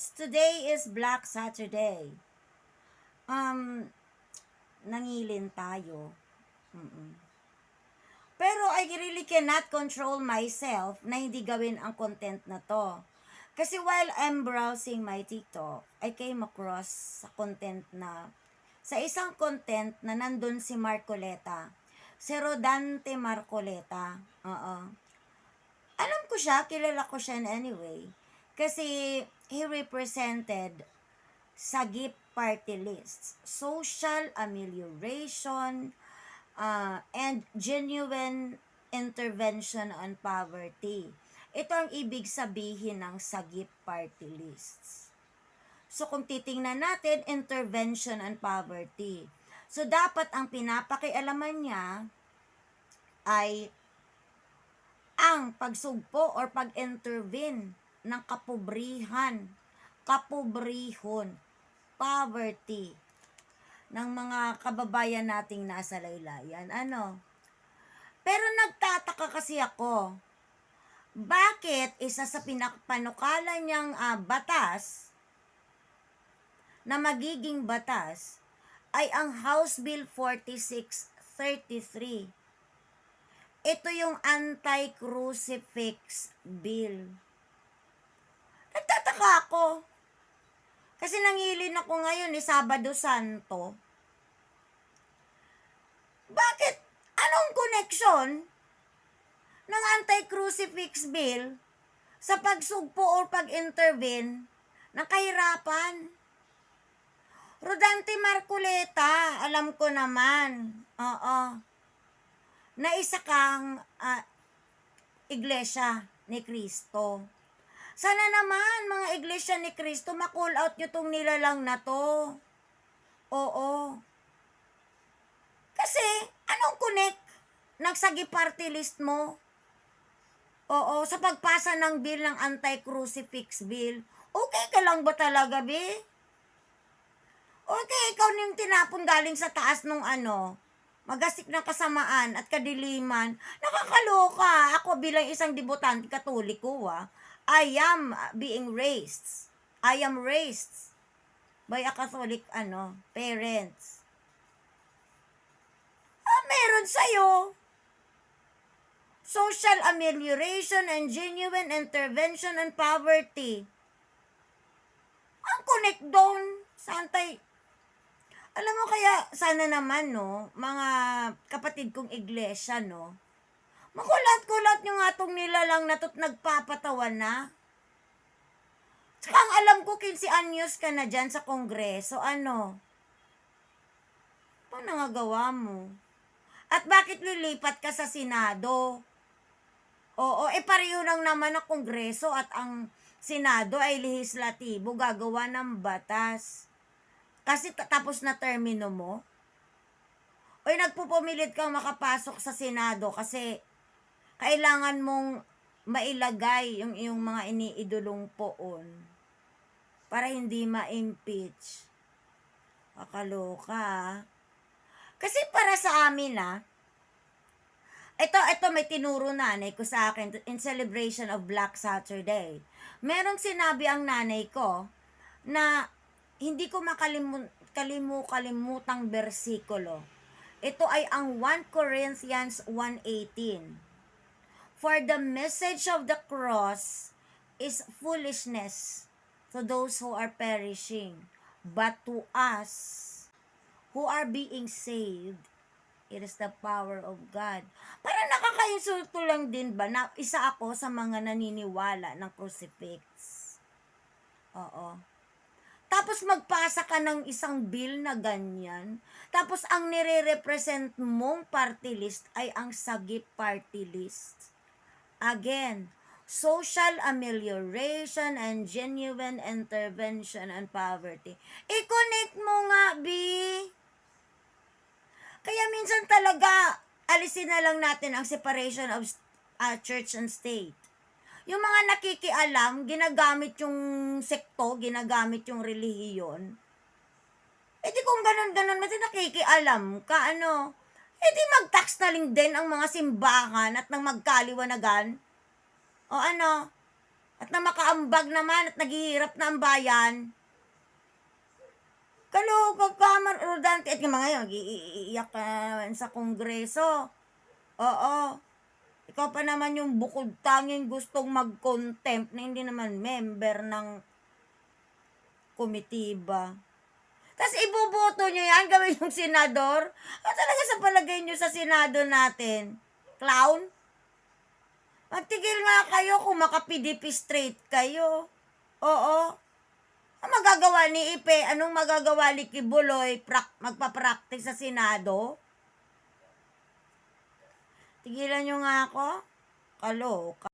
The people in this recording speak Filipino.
guys, today is Black Saturday. Um, nangilin tayo. Mm-mm. Pero I really cannot control myself na hindi gawin ang content na to. Kasi while I'm browsing my TikTok, I came across sa content na, sa isang content na nandun si Marcoleta. Si Rodante Marcoleta. Oo. Alam ko siya, kilala ko siya anyway. Kasi he represented Sagip Party List, social amelioration, uh, and genuine intervention on poverty. Ito ang ibig sabihin ng Sagip Party Lists. So kung titingnan natin, intervention on poverty. So dapat ang pinapakialaman niya ay ang pagsugpo or pag-intervene ng kapobrihan, kapobrihon, poverty ng mga kababayan nating nasa laylayan. Ano? Pero nagtataka kasi ako, bakit isa sa pinakapanukala niyang ah, batas na magiging batas ay ang House Bill 4633 ito yung anti-crucifix bill. Nagtataka ako. Kasi nangilin ako ngayon ni Sabado Santo. Bakit? Anong connection ng anti-crucifix bill sa pagsugpo o pag-intervene ng kahirapan? Rodante Marculeta, alam ko naman. Oo na isa kang ah, iglesia ni Kristo. Sana naman, mga iglesia ni Kristo, makall out nyo tong nilalang na to. Oo. Kasi, anong connect ng sagi party list mo? Oo, sa pagpasa ng bill ng anti-crucifix bill. Okay ka lang ba talaga, be? Okay, ikaw na yung tinapon galing sa taas nung ano, magasik ng kasamaan at kadiliman, nakakaloka. Ako bilang isang debutante katoliko, ah, I am being raised. I am raised by a Catholic ano, parents. Ah, meron sa'yo. Social amelioration and genuine intervention on poverty. Ang connect doon sa antay alam mo kaya, sana naman, no, mga kapatid kong iglesia, no, makulat-kulat yung atong nilalang na to't nagpapatawan na. Tsaka ang alam ko, 15 anyos ka na dyan sa kongreso, ano? Paano nga gawa mo? At bakit lilipat ka sa Senado? Oo, eh pareho lang naman ang kongreso at ang Senado ay lehislatibo, gagawa ng batas. Kasi ta- tapos na termino mo? O nagpupumilit kang makapasok sa Senado kasi kailangan mong mailagay yung iyong mga iniidulong poon para hindi ma-impeach. Kakaloka. ah. Kasi para sa amin ah, ito, ito may tinuro nanay ko sa akin in celebration of Black Saturday. Merong sinabi ang nanay ko na hindi ko makalimu kalimu kalimutang bersikulo. Ito ay ang 1 Corinthians 1:18. For the message of the cross is foolishness to those who are perishing, but to us who are being saved, it is the power of God. Para nakakainsulto lang din ba na isa ako sa mga naniniwala ng crucifix. Oo. Tapos magpasa ka ng isang bill na ganyan. Tapos ang nire-represent mong party list ay ang sagip party list. Again, social amelioration and genuine intervention on poverty. I-connect mo nga, B. Kaya minsan talaga, alisin na lang natin ang separation of uh, church and state. Yung mga nakikialam, ginagamit yung sekto, ginagamit yung relihiyon. E di kung ganun-ganun, mati nakikialam ka, ano, e di mag-tax na lang din ang mga simbahan at nang magkaliwanagan. O ano, At na makaambag naman at naghihirap na ang bayan. Kaloka ka, Rodante. At yung mga yun, iiyak naman sa kongreso. Oo. Ikaw pa naman yung bukod tanging gustong mag-contempt na hindi naman member ng komitiba. Tapos ibuboto nyo yan, gawin yung senador. Ano talaga sa palagay nyo sa senado natin? Clown? Magtigil nga kayo kung maka-PDP straight kayo. Oo. Ang magagawa ni Ipe, anong magagawa ni Kibuloy prak, magpa-practice sa Senado? Tigilan nyo nga ako. Kaloka.